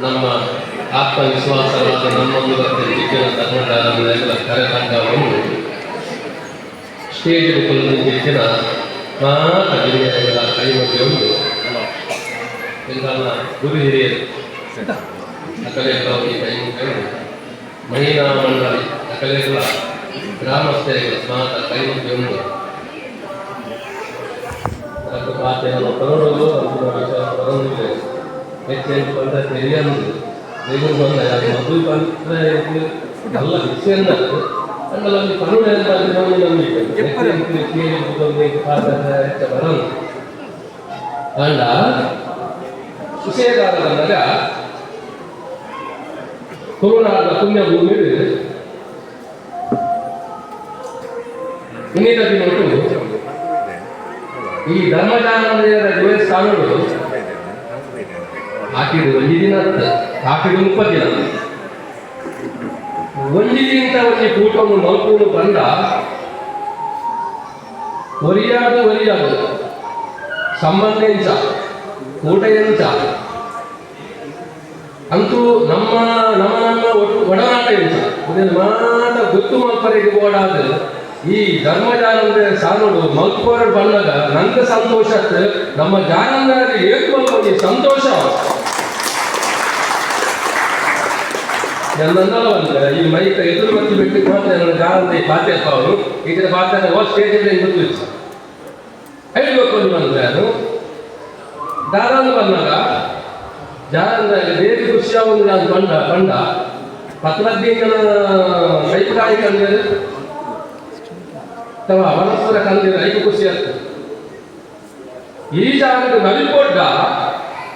ನಮ್ಮ ಆತ್ಮವಿಶ್ವಾಸವಾದ ನಮ್ಮೊಂದು ಮತ್ತೆ ಚಿಕ್ಕನ ಧರ್ಮದಾರನೆಲ್ಲ ಕರೆತಂಡವನ್ನು ಸ್ಟೇಜ್ ಕುಲದ ಹೆಚ್ಚಿನ ಕೈಮಗ್ಗೆ ಉಂಟು. ಎಲ್ಲ ಗುರು ಹಿರಿಯರು. ಅಕಲೇಕರ ಕೈಮುಖ ಮಹಿಳಾ ಮಂಡಳಿ ಅಕಲೆಗಳ ಗ್ರಾಮಸ್ಥರಿಗೆ ಮಾತ ಕೈಮುಖ ಉಂಟು ಅದಕ್ಕೆ ಪಾತೆಯನ್ನು ಕೊರಡಲು ಅಂತಿಮ ವಿಷಯ ಬರಂದಿದೆ ಹೆಚ್ಚಿನ ಬಂದ ತೆರೆಯಂದು ನೀವು ಬಂದ ಮದುವೆ ಬಂದ್ರೆ ಇದು ಎಲ್ಲ ವಿಷಯ ಅಂಗಲಲ್ಲಿ ಕನ್ನಡ ನಾವು ನಂಬಿಕೆ ಪಾತ್ರದ ಹೆಚ್ಚ ಬರಂದು ಅಂಡ ವಿಷಯಕಾರದಾಗ ತುಳುನಾಡ ಪುಣ್ಯ ಭೂಮಿ ಇನ್ನಿತ ದಿನಟ್ಟು ಈ ಧರ್ಮಜಾನಂದರ ದೇವಸ್ಥಾನಗಳು ಹಾಕಿದ್ದು ಒಂದು ದಿನ ಹಾಕಿದ್ದು ಮುಪ್ಪತ್ತು ದಿನ. ಒಂದು ದಿನ ಒಂದು ಕೂಟವನ್ನು ಮಲ್ಕೊಂಡು ಬಂದ ಒರಿಯಾದು ಒರಿಯಾದು ಸಂಬಂಧ ಎಂಚ, ಊಟ ಎಂಚ. ಅಂತೂ ನಮ್ಮ ನಮ್ಮ ನಮ್ಮ ಒಟ್ಟು ಒಡನಾಟ ಎಂಚ. ಇದನ್ನು ಮಾತ ಗೊತ್ತು ಮಲ್ಪರಿಗೆ ಓಡಾದ ಈ ಧರ್ಮಜಾನಂದ ಸಾಲೋಡು ಮಲ್ಪೋರ ಬಂದಾಗ ನಂಗೆ ಸಂತೋಷ. ನಮ್ಮ ಏಕ್ ಮಲ್ಪಿ ಸಂತೋಷ. ಬಂದ ಈ ಮೈಕ ಎದುರು ಬಂದು ಬಿಟ್ಟು ಮಾತ್ರ ನನ್ನ ಜಾನಂದ ಪಾತ್ಯಪ್ಪ ಅವರು. ಇದರ ಪಾತ್ರ ಓ ಸ್ಟೇಜ್ ಗೊತ್ತು ಹೇಳ್ಬೇಕು ಅಂತ ಬಂದ್ರೆ ಅದು ದಾರಾನು ಬಂದಾಗ ಜಾನಂದರಲ್ಲಿ ಬೇರೆ ಬಂದ ನಾನು ಬಂಡ ಬಂಡ ಪತ್ರಜ್ಞನ ಕೈಪುರಾಯಿ ಕಂದಿರು ಅಥವಾ ಮನಸ್ಸರ ಕಂದಿರು ಐದು ಖುಷಿ ಆಗ್ತದೆ. ಈ ಜಾಗದ ನಲಿಪೊಡ್ಡ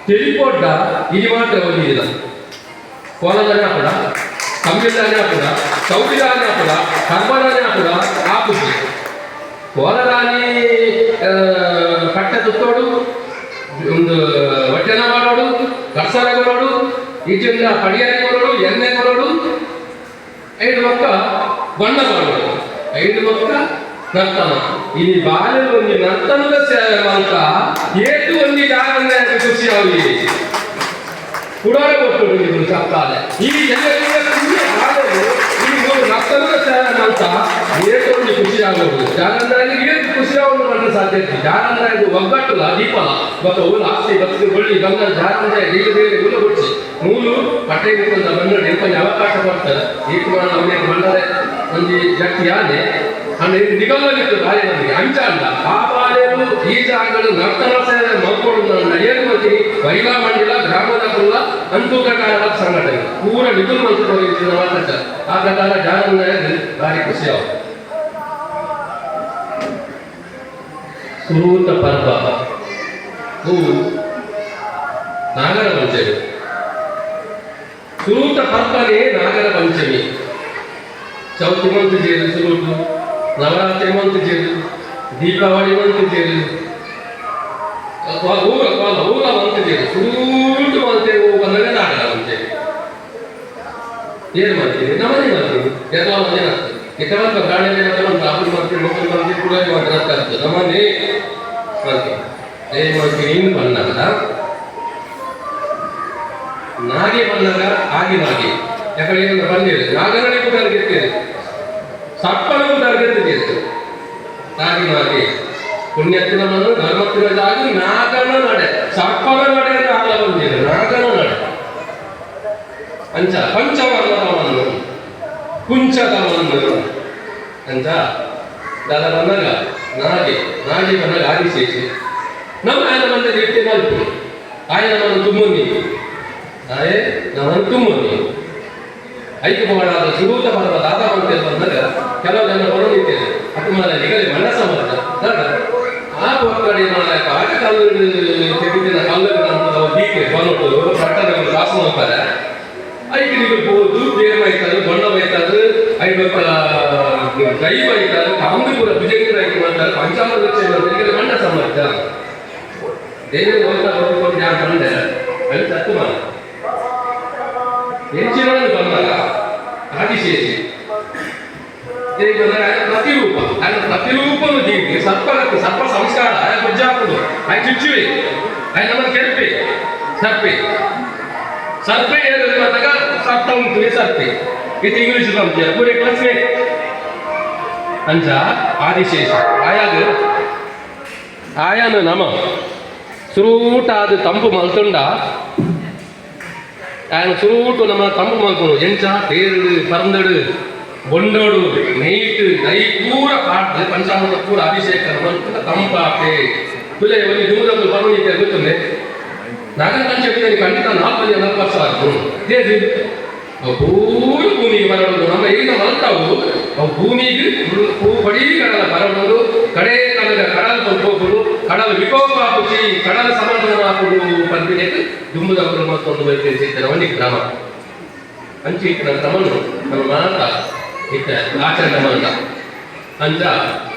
ತಿಳಿಪೊಡ್ಡ ಇದು ಮಾತ್ರ ಓದಿದಿಲ್ಲ ಕೋಲದಾನೆ ಹಾಕುಡ ಸಂವಿಧಾನ ಹಾಕುಡ ಸಂವಿಧಾನ ಹಾಕುಡ ಕರ್ಮದಾನೆ ಆ ಖುಷಿ ಕೋಲರಾಣಿ ಕಟ್ಟೆ ತುತ್ತೋಡು ಒಂದು ಹೊಟ್ಟೆನ ಮಾಡೋಡು, ಕರ್ಸರ ಕೊಡೋಡು ಈಚಿಂದ ಪಡಿಯಾರಿ ಕೊಡೋಡು, ಎಣ್ಣೆ ಕೊಡೋಡು, ಐದು ಮಕ್ಕ ಬಣ್ಣ ಮಾಡೋಡು. ಐದು ಮಕ್ಕ ಏಟು ಒಂದು ಜಾಗಂದ್ರೆ ಖುಷಿ ಆಗಿ ಕುಡಾರ ಕೊಟ್ಟು ಇದು. ಸಪ್ತಾಲೆ ಈ ಜನರಿಗೆ ಖುಷಿ ಆಗೋದು ಈ ಒಂದು ನರ್ತನದ ಸೇವೆ ಅಂತ ಏಟು ಒಂದು ಖುಷಿ ಆಗೋದು. ಜಾಗಂದ್ರಾಗಿ ಏನು ಖುಷಿ ಆಗೋದು ನನ್ನ ಸಾಧ್ಯತೆ ಜಾರಂದ್ರ ಇದು ಒಗ್ಗಟ್ಟಲ್ಲ ದೀಪಲ ಬತ್ತ ಊರು ಆಸ್ತಿ ಬಳ್ಳಿ ಗಂಗ ಜಾಗಂದ್ರೆ ಈಗ ಬೇರೆ ಊರು ಬಿಡಿಸಿ ಮೂಲು ಪಟ್ಟೆ ಬಂದ ನಿಂಪಲ್ಲಿ ಅವಕಾಶ ಕೊಡ್ತಾರೆ. ಈ ಕುಮಾರ ಅವನಿಗೆ ಬಂದರೆ ಒಂದು ಜಾತಿ ಆನೆ ಅಂದ್ರೆ ಇದು ದಾರಿ ನಮಗೆ ಅಂಚ ಅಲ್ಲ. ಆ ಬಾಲೆಯು ಈ ಜಾಗಗಳು ನರ್ತನ ಸೇವೆ ಮಲ್ಕೊಂಡು ಏನು ಮಾಡಿ ಮಹಿಳಾ ಮಂಡಲ ಗ್ರಾಮದ ಕುಲ್ಲ ಅಂತೂಕಕಾರ ಸಂಘಟನೆ. ಪೂರ ನಿಗಮ ಮಂತ್ರಿ ಮಾತಾಡ ಆ ಪ್ರಕಾರ ಜಾಗಂದ್ರೆ ಭಾರಿ ಖುಷಿ ಆಗುತ್ತೆ ಸುರೂತ ಪರ್ವ. ಹೂ. ನಾಗರ ಪಂಚಮಿ. ಸುರೂತ ಪರ್ವನೇ ನಾಗರ ಪಂಚಮಿ. ಚೌತಿ ಮಂತ್ ಸುರೂಟು ನವರಾತ್ರಿ ಮಂತಿದ್ದೀರಿ ದೀಪಾವಳಿ ಮಂತಿದ್ದೀರಿ ಜೇರು ಊರ ಊರ ಮಂತಿದ್ದೀರಿ ಸುರೂಟು ಮಂತೆ ಹೂ ಬಂದಾಗ ನಾಗರ ಪಂಚಮಿ ಏನು ಮಾಡ್ತೀವಿ ನಮ್ಮನೆ ಮಾಡ್ತೀವಿ ಎಲ್ಲ ಮನೆ ಇತವಂತ ಗಾಳಿ ಒಂದು ಆಪಲ್ ಮಾಡ್ತೀವಿ ಮಕ್ಕಳು ಮಾಡ್ತೀವಿ ಕೂಡ ಮಾತ್ರ ಆಗ್ತದೆ. ನಮ್ಮನೆ ಏನು ಮಾಡ್ತೀವಿ ಇನ್ನು ಬಂದಾಗ, ನಾಗೆ ಬಂದಾಗ ಆಗಿ ನಾಗೆ. ಯಾಕಂದ್ರೆ ನಾಗರಣೆ ಕೂಡ ಸಪ್ಪನ ಕೂಡ ಗೆದ್ದಿದೆ ನಾಗಿ ನಾಗೆ ಪುಣ್ಯತ್ತಿನ ಮನು ಧರ್ಮತ್ತಿನದಾಗಿ ನಾಗನ ನಡೆ. ಸಪ್ಪನ ನಡೆ ಅಂತ ಆಗಲ ಬಂದಿದೆ. ನಾಗನ ನಡೆ. ಅಂಚ ಪಂಚವರ್ಣದ ಮಣ್ಣು ಕುಂಚದ ಮಣ್ಣು ಅಂಚ, ದಾದ ಬಂದಾಗ ನಾಗೆ ನಾಗೆ ಬಂದಾಗ ಆದಿಶೇಷಿ. ನಮ್ಮ ಆಯ್ನ ಬಂದ ಇಟ್ಟು ಮಲ್ಪು. ಆಯ್ನ ಮಣ್ಣು ತುಂಬುನಿ ಆಯೆ ನಮ್ಮನ್ನು ತುಂಬುನಿ ಐದು ಮಾಡಾದ ಸುಭೂತ ಪರ್ವ ದಾದ ಬಂದಾಗ ಕೆಲವು ಜನ ಹೊರನಿದ್ದೇನೆ ಅಪಮಾನ ನಿಗಲಿ ಮನಸ್ಸ ಮಾಡ್ದ ಆ ಪಕ್ಕಡಿ ಮಾಡಕ ಆಟ ಕಲ್ಲು ತೆಗೆದಿನ ಕಲ್ಲು ಅಂತ ಹೀಗೆ ಬಂದ್ಬಿಟ್ಟು ಪಟ್ಟಣ ಕಾಸು ಮಾಡ್ತಾರೆ ಐದು ನೀವು ಹೋದು ಬೇರೆ ಬೈತಾರೆ ಬಣ್ಣ ಬೈತಾರೆ ಐದು ಕೈ ಬೈತಾರೆ ಕಾಂಗ್ರಿ ಕೂಡ ಭುಜಂಗಿ ರೈತ ಮಾಡ್ತಾರೆ ಪಂಚಾಮೃತ ವೃಕ್ಷ ಮಾಡ್ತಾರೆ ಮಣ್ಣ ಸಾಮರ್ಥ್ಯ ದೇವ ಹೋಗ್ತಾ ಹೊರಕೊಂಡು ಯಾರು ಬಂದೆ ಅಲ್ಲಿ ತತ್ತು ಮಾಡ ಹೆಚ್ಚಿನ ಬಂದಾಗ ಆದಿಶೇಷಿ ದೇವಿ ಬಂದಾಗ ಪ್ರತಿರೂಪ ఆయన ప్రతిరూపము దీనికి సర్పలకు సర్ప సంస్కార ఆయన గుజ్జాపుడు ఆయన చుచ్చువి ఆయన నమ్మని ಕೆರಪಿ ಸರ್ಪಿ ಸರ್ಪಿ ಏನು ಮಾತಾಗ ಸಪ್ತ ಉಂಟು ಸರ್ಪಿ ಇದು ಇಂಗ್ಲಿಷ್ ನಮ್ಗೆ ಪೂರೆ ಕ್ಲಾಸ್ಮೇ ಅಂಚ ಆದಿಶೇಷ ಆಯಾಗ ಆಯಾನ ನಮ ಸುರೂಟಾದ ತಂಪು ಮಲ್ತುಂಡ ఆయన సురువుటు నమ్మ తమ్ము మల్పును ఎంచ తేరుడు పరందడు ಗೊಂಡೋಡು ನೈಟ್ ನೈ ಪೂರ ಪಾಠದಲ್ಲಿ ಪಂಚಾಮೃತ ಪೂರ ಅಭಿಷೇಕ ತಂಪಾಪೆ. ತುಲೆ ಒಂದು ದಿವಸದಲ್ಲಿ ಬರುವಿಕೆ ಗೊತ್ತಂದ್ರೆ ನಾಗರ ಪಂಚಮಿನಲ್ಲಿ ಖಂಡಿತ ನಾಲ್ಕು ಜನ ವರ್ಷ ಆದ್ರು ದೇಸಿ ಪೂರ ಭೂಮಿಗೆ ಬರಬಹುದು ನಮ್ಮ ಈಗ ಮಲ್ತಾವು, ಅವು ಭೂಮಿಗೆ ಪೂ ಬಡೀ ಕಡಲ ಬರಬಹುದು ಕಡೆ ಕಡಲ ಕಡಲ ಹೋಗುದು ಕಡಲ ವಿಕೋಪ ಹಾಕಿ ಕಡಲ ಸಮರ್ಥನ ಹಾಕುದು ಪದ್ಮಿನಿಗೆ ದುಂಬದವರು ಮತ್ತೊಂದು ಬೈಕೆ ಸಿಗ್ತಾರೆ ಅವನಿಗೆ ಕ್ರಮ ಅಂಚಿ ಕ್ರಮನು ನಮ್ಮ ಮಾತಾ. ಇತ್ತ ಆಚರಣೆ ಮಾತ ಅಂಚ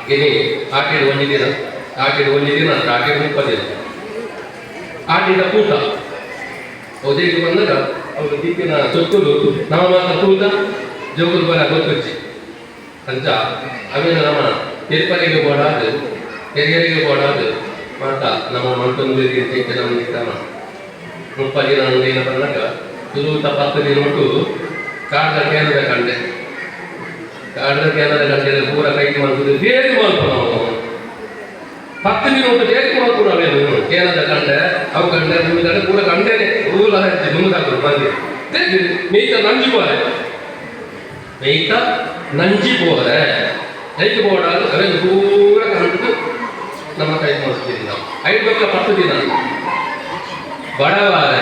ಇನಿ ಆಟಿಡ್ ಒಂದು ದಿನ ಆಟಿಡ್ ಒಂದು ದಿನ ಅಂತ ಆಟಿಡ್ ಮುಪ್ಪತ್ತು ದಿನ. ಆಟಿದ ಕೂಟ. ಉದಯಕ್ಕೆ ಬಂದಾಗ ಅವರು ದೀಪಿನ ಸೊಕ್ಕುಲು ನಮ್ಮ ಮಾತ ಕೂತ ಜೋಗುಲು ಬರ ಗೊತ್ತಿ ಅಂತ ಅವೇನು ನಮ್ಮ ತಿರುಪತಿಗೆ ಓಡಾದು ಕೆರಿಯರಿಗೆ ಓಡಾದು ಮಾತ ನಮ್ಮ ಮಂಟೊಂದು ಚೈತ್ಯ ನಮ್ಮ ನಿಧಾನ ಮುಪ್ಪ ದಿನ ದಿನ ಬಂದಾಗ ಸುರೂತ ಪತ್ತು ದಿನ ಉಂಟು ಕಾಡದ ಕೇಂದ್ರದ அடுத்த கேரள கட்சியில் பூரா கைக்கு வந்து தேடி வாழ்க்கணும் பத்து மினிட்டு தேடி கொடுக்கூட வேணும் கேரள கண்ட அவ கண்ட மூணு கண்ட பூரா கண்டேனே ஊரில் ஆயிடுச்சு மூணு தாக்கு பாருங்க தேடி மெய்த்தா நஞ்சு போற மெய்த்தா நஞ்சு போற நைட்டு போடாது அவன் பூரா கண்டு நம்ம கை முடிச்சிருந்தான் ஐந்து பக்கம் பத்து தினம் வடவாறு